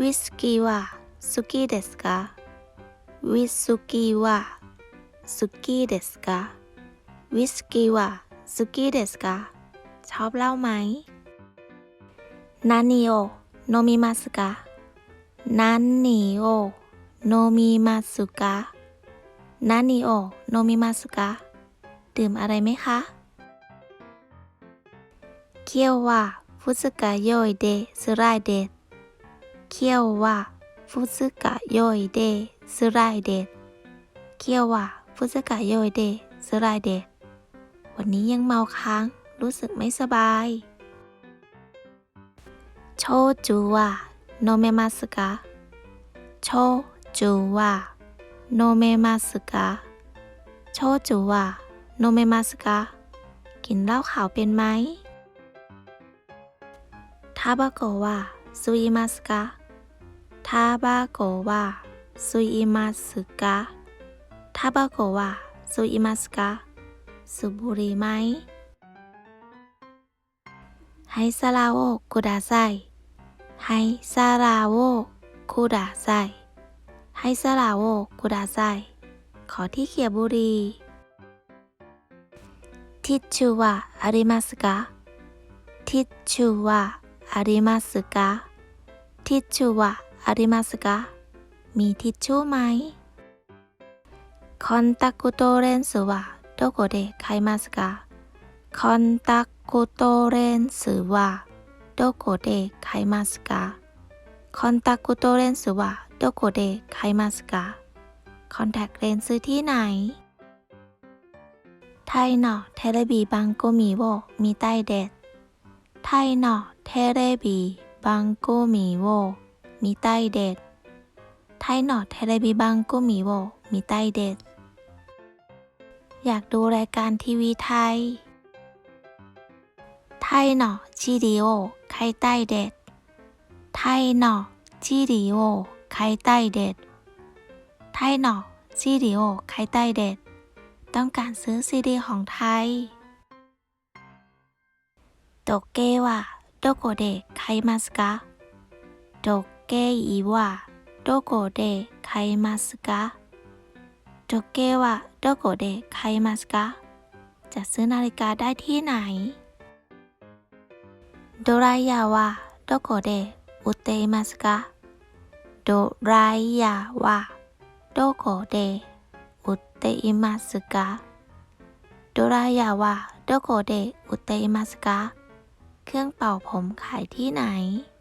วิสกี้は好きですかวิสกี้は好きですかวิสกี้は好きですかชอบเหล้าไหม何を飲みますか何を飲みますか何を飲みますかดื่มอะไรไหมคะ今日は二日酔いで辛いです 今日は二日酔いで辛いです今日は二日酔いで辛いですวันนี้ยังเมาค้าง รู้สึกไม่สบาย โชจูว่าโนเมมัสกะโชจูว่าโนเมมัสกะโชจูว่าโนเมมัสกะกินเหล้าขาวเป็นไหมทาบาโกะว่าซุยมัสกะ ทาบาโกว่าซุยมัสกะทาบาโกว่าซุยมัสกะสูบบุหรี่ไหมให้ซาลาโอกุดาไซให้ซาลาโอกุดาไซให้ซาลาโอกุดาไซขอที่เขียบุหรี่ทิชชูวะอาริมัสกะทิชชูวะอาริมัสกะทิชชูวะ อาริมาสกะมีทิชชู่ไหมคอนตักกุโตเลนส์ว่าโดโกเดไคมาสกะคอนตักกุโตเลนส์ว่าโดโกเดไคคอนตักเลนส์ว่าโดโกเดไคคอนแทคเลนส์ที่ไหนไทยนอเทเลบีบังโกมีโวมีใต้เด็ดไทยนอเทเลบีบังโกมีโว มีใต้เด็ดอยากดูรายการทีวีไทยไทยเนาะจีดีโอใครใต้เด็ดไทยเนาะจีดีโอใครใต้เด็ดไทยเนาะจีดีโอใครใต้เด็ด ต้องการซื้อซีดีของไทยโตเกวะโดโกเดใคมาสกะโต 時計はどこで買いますか時計はどこで買いますかจะซื้อนาฬิกาได้ที่ไหนโดรายาどこで売っていますかโดรายาどこで売っていますかโดรายาどこで売っていますかเครื่องเป่าผมขายที่ไหน